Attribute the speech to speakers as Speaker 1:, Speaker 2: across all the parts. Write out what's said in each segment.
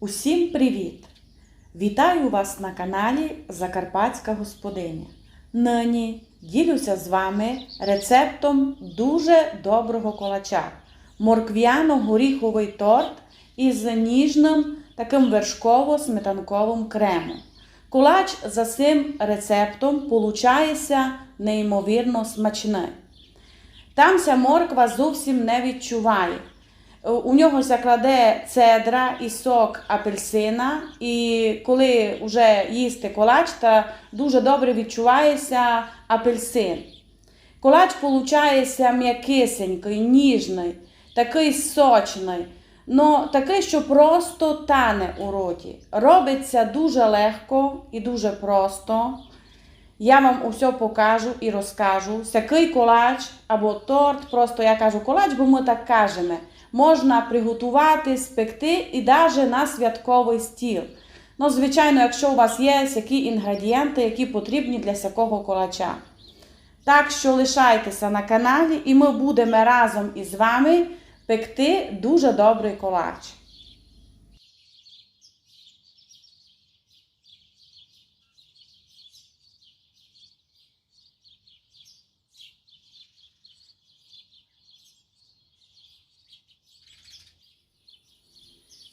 Speaker 1: Усім привіт! Вітаю вас на каналі Закарпатська Господиня. Нині ділюся з вами рецептом дуже доброго колача. Морквяно-горіховий торт із ніжним таким вершково-сметанковим кремом. Колач за цим рецептом получається неймовірно смачний. Там ця морква зовсім не відчуває. У нього закладе цедра і сок апельсина, і коли вже їсти колач, то дуже добре відчувається апельсин. Колач получається м'якисенький, ніжний, такий сочний, но такий, що просто тане у роті. Робиться дуже легко і дуже просто. Я вам усе покажу і розкажу. Всякий колач або торт, просто я кажу колач, бо ми так кажемо. Можна приготувати, спекти і навіть на святковий стіл. Ну, звичайно, якщо у вас є які інгредієнти, які потрібні для всякого колача. Так що лишайтеся на каналі, і ми будемо разом із вами пекти дуже добрий колач.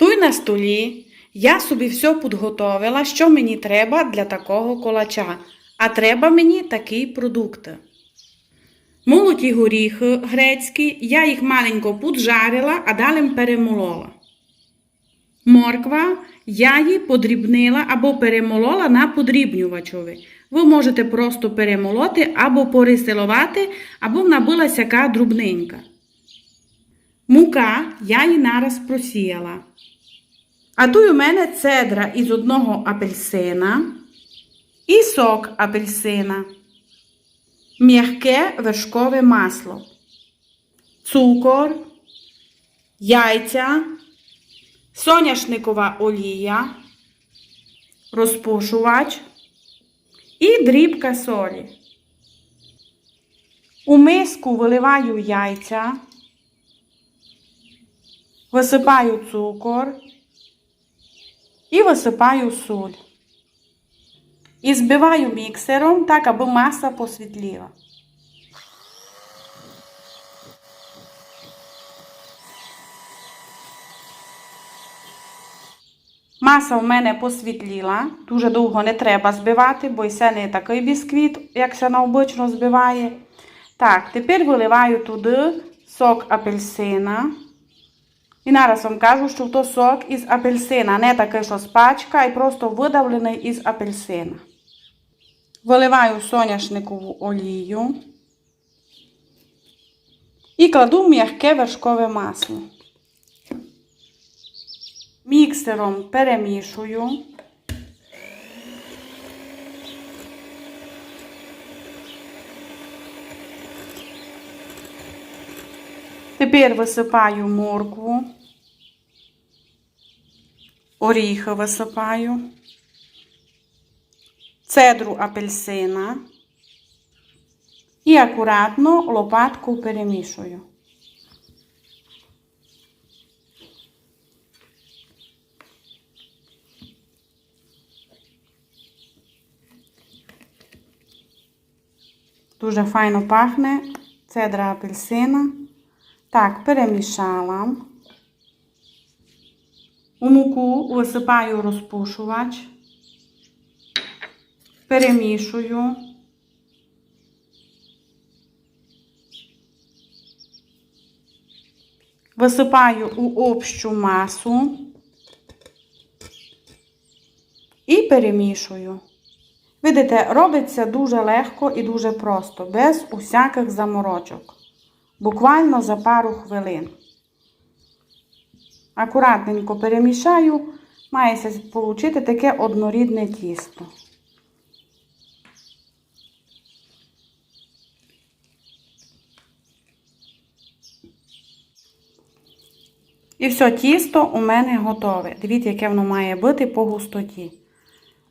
Speaker 1: Туй на столі я собі все підготовила, що мені треба для такого колача. А треба мені такі продукти. Молоті горіхи грецькі, я їх маленько поджарила, а далі перемолола. Морква я її подрібнила або перемолола на подрібнювачові. Ви можете просто перемолоти або порисилувати, або вона була сяка друбненька. Мука я її нараз просіяла. А у мене цедра із одного апельсина і сок апельсина, м'яке вершкове масло, цукор, яйця, соняшникова олія, розпушувач і дрібка солі. У миску виливаю яйця, висипаю цукор і висипаю соль. І збиваю міксером так, аби маса посвітліла. Маса в мене посвітліла. Дуже довго не треба збивати, бо і це не такий бісквіт, як це обично збиває. Так, тепер виливаю туди сок апельсина. І нараз вам кажу, що то сок із апельсина, не такий, що з пачка, а просто видавлений із апельсина. Виливаю соняшникову олію і кладу м'яке вершкове масло. Міксером перемішую. Тепер висипаю моркву, оріхи висипаю, цедру апельсина і акуратно лопатку перемішую. Дуже файно пахне цедра апельсина. Так, перемішала. У муку висипаю розпушувач, перемішую. Висипаю у общу масу і перемішую. Видите, робиться дуже легко і дуже просто, без усяких заморочок. Буквально за пару хвилин. Акуратненько перемішаю, мається отримати таке однорідне тісто. І все, тісто у мене готове. Дивіться, яке воно має бути по густоті.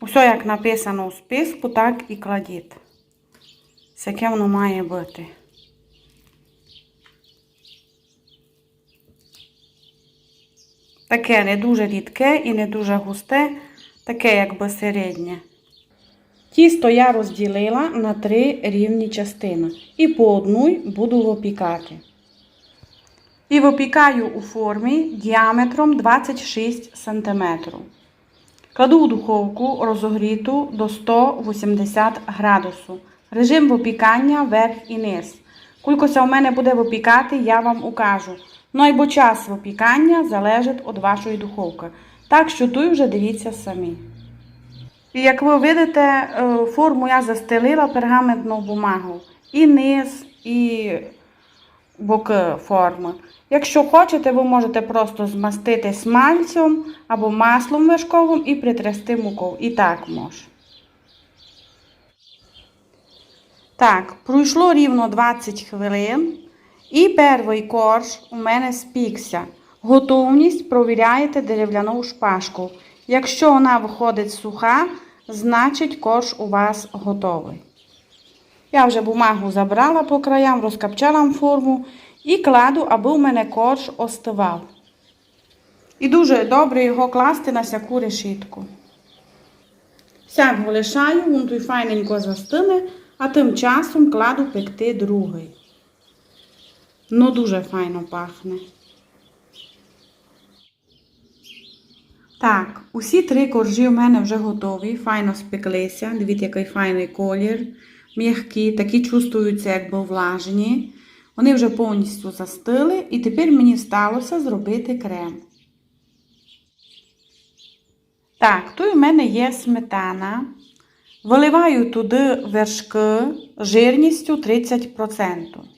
Speaker 1: Усе, як написано у списку, так і кладіть. Ось яке воно має бути. Таке не дуже рідке і не дуже густе, таке якби середнє. Тісто я розділила на три рівні частини і по одній буду випікати. І випікаю у формі діаметром 26 см. Кладу у духовку розогріту до 180 градусу. Режим випікання верх і низ. Кількося у мене буде випікати, я вам укажу. Ну або час випікання залежить від вашої духовки. Так що тут вже дивіться самі. І як ви видите, е, форму я застелила пергаментну бумагу. І низ, і боки форми. Якщо хочете, ви можете просто змастити смальцем або маслом вершковим і притрясти мукою. І так може. Так, пройшло рівно 20 хвилин. І перший корж у мене спікся. Готовність провіряєте дерев'яну шпажку. Якщо вона виходить суха, значить корж у вас готовий. Я вже бумагу забрала по краям, розкапчала форму і кладу, аби у мене корж остивав. І дуже добре його класти на сяку решітку. Сяк лишаю, він тут файненько застине, а тим часом кладу пекти другий. Ну, дуже файно пахне. Так, усі три коржі у мене вже готові, файно спеклися. Дивіться, який файний колір. М'які, такі чувствуються, якби влажені. Вони вже повністю застили, і тепер мені сталося зробити крем. Так, тут у мене є сметана. Виливаю туди вершки жирністю 30%.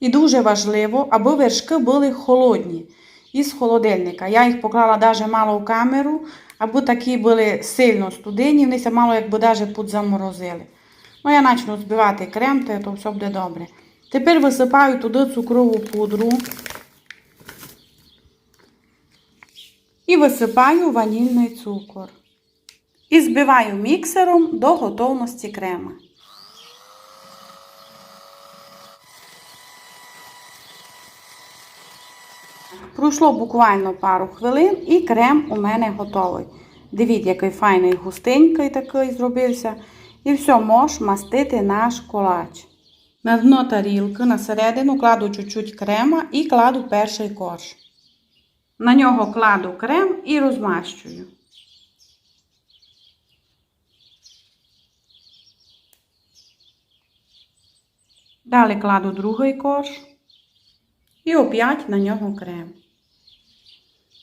Speaker 1: І дуже важливо, аби вершки були холодні із холодильника. Я їх поклала навіть мало в камеру, аби такі були сильно студені, вони мало якби навіть підзаморозили. Ну, я почну збивати крем, то, то все буде добре. Тепер висипаю туди цукрову пудру і висипаю ванільний цукор. І збиваю міксером до готовності крема. Пройшло буквально пару хвилин і крем у мене готовий. Дивіться, який файний густенький такий зробився. І все, можеш мастити наш колач. На дно тарілки на середину кладу чуть-чуть крема і кладу перший корж. На нього кладу крем і розмащую. Далі кладу другий корж. І опять на нього крем.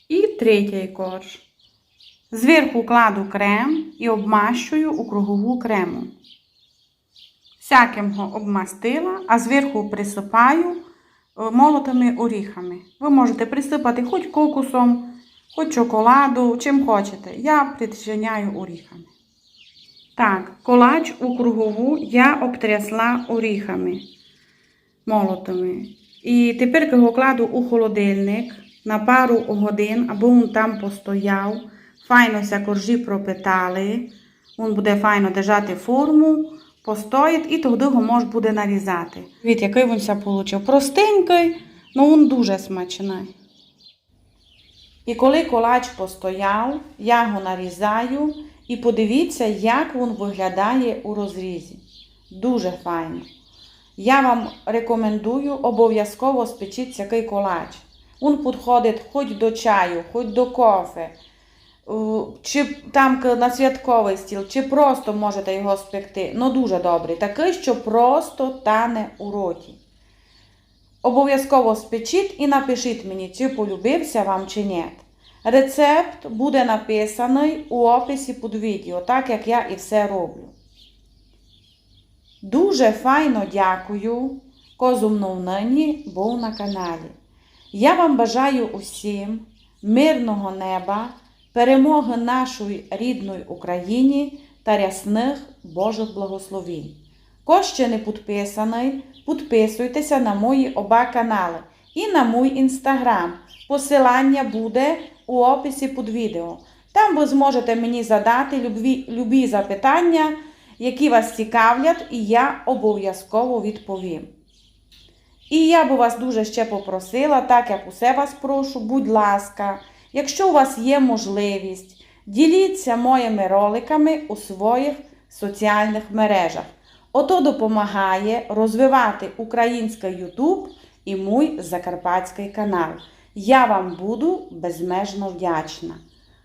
Speaker 1: І третій корж. Зверху кладу крем і обмащую у кругову крему. Всяким обмастила, а зверху присипаю молотими оріхами. Ви можете присипати хоч кокусом, хоч шоколаду, чим хочете. Я причиняю оріхами. Так, колач у кругову я обтрясла оріхами молотими. І тепер його кладу у холодильник на пару годин, аби він там постояв. Файно ся коржі пропитали. Він буде файно держати форму, постоїть і тоді його можна буде нарізати. Від який він ся получив. Простенький, але він дуже смачний. І коли колач постояв, я його нарізаю і подивіться, як він виглядає у розрізі. Дуже файно. Я вам рекомендую обов'язково спечіть такий колач. Він підходить хоч до чаю, хоч до кофе, чи там на святковий стіл, чи просто можете його спекти. Ну дуже добрий. Такий, що просто тане у роті. Обов'язково спечіть і напишіть мені, чи полюбився вам чи ні. Рецепт буде написаний у описі під відео, так як я і все роблю. Дуже файно дякую, козумнув нині був на каналі. Я вам бажаю усім мирного неба, перемоги нашої рідної Україні та рясних Божих благословінь. Хто ще не підписаний, підписуйтеся на мої оба канали і на мій інстаграм. Посилання буде у описі під відео. Там ви зможете мені задати любі, любі запитання, які вас цікавлять, і я обов'язково відповім. І я би вас дуже ще попросила, так як усе вас прошу, будь ласка, якщо у вас є можливість, діліться моїми роликами у своїх соціальних мережах. Ото допомагає розвивати український Ютуб і мій закарпатський канал. Я вам буду безмежно вдячна.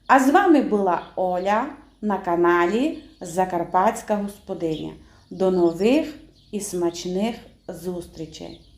Speaker 1: А з вами була Оля на каналі Закарпатська Господиня. До нових і смачних зустрічей!